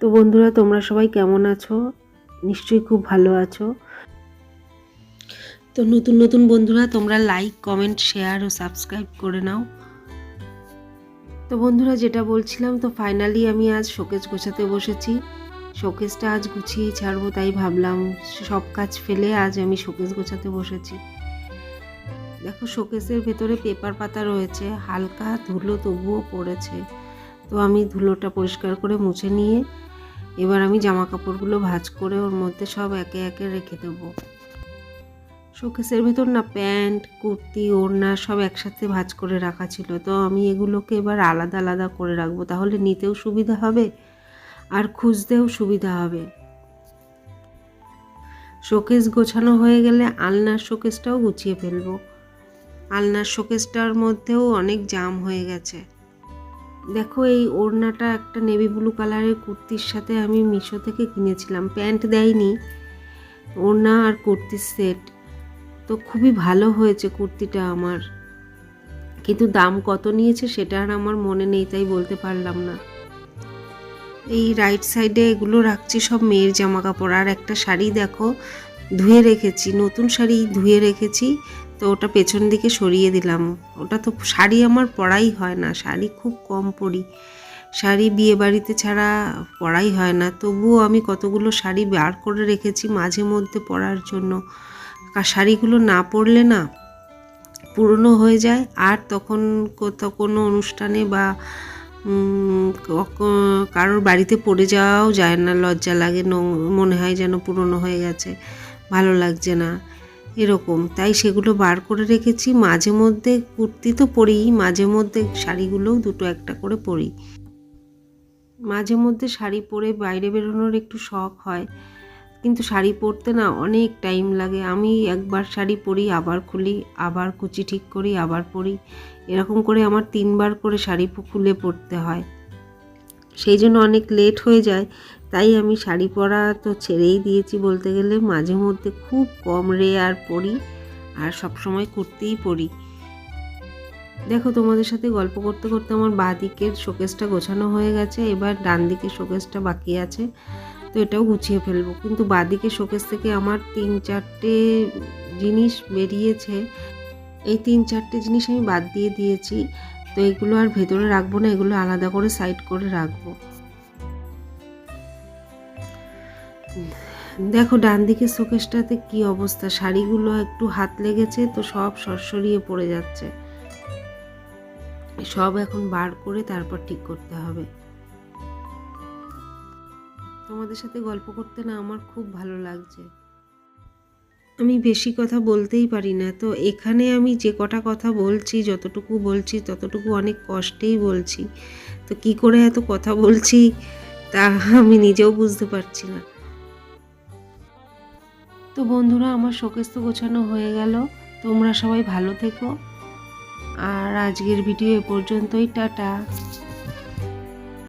তো বন্ধুরা, তোমরা সবাই কেমন আছো? নিশ্চয়ই খুব ভালো আছো। তো নতুন নতুন বন্ধুরা, তোমরা লাইক কমেন্ট শেয়ার ও সাবস্ক্রাইব করে নাও। তো বন্ধুরা, যেটা বলছিলাম, তো ফাইনালি আমি আজ শোকেজ গোছাতে বসেছি। শোকেসটা আজ গুছিয়ে ছাড়বো তাই ভাবলাম, সব কাজ ফেলে আজ আমি শোকেস গোছাতে বসেছি। দেখো শোকেসের ভেতরে পেপার পাতা রয়েছে, হালকা ধুলো তবুও পড়েছে। তো আমি ধুলোটা পরিষ্কার করে মুছে নিয়ে এবার আমি জামা কাপড়গুলো ভাঁজ করে ওর মধ্যে সব একে একে রেখে দেবো। শোকেসের ভেতর না প্যান্ট, কুর্তি, ওড়না সব একসাথে ভাঁজ করে রাখা ছিল। তো আমি এগুলোকে এবার আলাদা আলাদা করে রাখব। তাহলে নিতেও সুবিধা হবে আর খুঁজতেও সুবিধা হবে। শোকেস গোছানো হয়ে গেলে আলনার শোকেসটাও গুছিয়ে ফেলব। আলনার শোকেসটার মধ্যেও অনেক জাম হয়ে গেছে। দেখো এই ওড়নাটা একটা নেভি ব্লু কালারের কুর্তির সাথে আমি মিশো থেকে কিনেছিলাম। প্যান্ট দেয়নি, ওড়না আর কুর্তির সেট তো খুবই ভালো হয়েছে কুর্তিটা আমার। কিন্তু দাম কত নিয়েছে সেটা আর আমার মনে নেই, তাই বলতে পারলাম না। এই রাইট সাইডে এগুলো রাখছি সব মেয়ের জামা কাপড়। আর একটা শাড়ি দেখো, ধুয়ে রেখেছি, নতুন শাড়ি ধুয়ে রেখেছি। তো ওটা পেছন দিকে সরিয়ে দিলাম। ওটা তো শাড়ি আমার পরাই হয় না, শাড়ি খুব কম পরি। শাড়ি বিয়ে বাড়িতে ছাড়া পরাই হয় না। তবুও আমি কতগুলো শাড়ি বার করে রেখেছি মাঝে মধ্যে পরার জন্য। শাড়িগুলো না পরলে না পুরনো হয়ে যায়। আর তখন কোথাও কোনো অনুষ্ঠানে বা কারোর বাড়িতে পড়ে যাওয়াও যায় না, লজ্জা লাগে মনে হয় যেন পুরনো হয়ে গেছে, ভালো লাগছে না। এরকম। তাই সেগুলো বার করে রেখেছি। মাঝে মধ্যে কুর্তি তো পরি মাঝে মধ্যে শাড়িগুলোও দুটো একটা করে পরি। মাঝে মধ্যে শাড়ি পরে বাইরে বেরোনোর একটু শখ হয়, কিন্তু শাড়ি পরতে না অনেক টাইম লাগে। আমি একবার শাড়ি পরি, আবার খুলি, আবার কুচি ঠিক করি, আবার পরি। এরকম করে আমার তিনবার করে শাড়ি খুলে পরতে হয়। সেই জন্য অনেক লেট হয়ে যায়। তাই আমি শাড়ি পরা তো ছেড়েই দিয়েছি বলতে গেলে। মাঝে মধ্যে খুব কম রে আর পরি, আর সব সময় কুর্তিই পরি। দেখো, তোমাদের সাথে গল্প করতে করতে আমার বাঁ দিকের শোকেসটা গোছানো হয়ে গেছে, এবার ডান দিকের শোকেসটা বাকি আছে, তো এটাও গুছিয়ে ফেলব। কিন্তু বাদিকে শোকেস থেকে আমার তিন চারটে জিনিস বেরিয়েছে। এই তিন চারটে জিনিস আমি বাদ দিয়ে দিয়েছি, তো এগুলো আর ভেতরে রাখব না, এগুলো আলাদা করে সাইড করে রাখব। দেখো ডান দিকে শোকেসটাতে কি অবস্থা? শাড়িগুলো একটু হাত লেগেছে তো সব সরসরিয়ে পড়ে যাচ্ছে। সব এখন বার করে তারপর ঠিক করতে হবে। তোমাদের সাথে গল্প করতে না আমার খুব ভালো লাগছে। আমি বেশি কথা বলতেই পারি না। তো এখানে আমি যে কটা কথা বলছি, যতটুকু বলছি, ততটুকু অনেক কষ্টেই বলছি। তো কি করে এত কথা বলছি তা আমি নিজেও বুঝতে পারছি না। তো বন্ধুরা, আমার শোকেস তো গোছানো হয়ে গেল। তোমরা সবাই ভালো থেকো। আর আজকের ভিডিও এ পর্যন্তই, টাটা।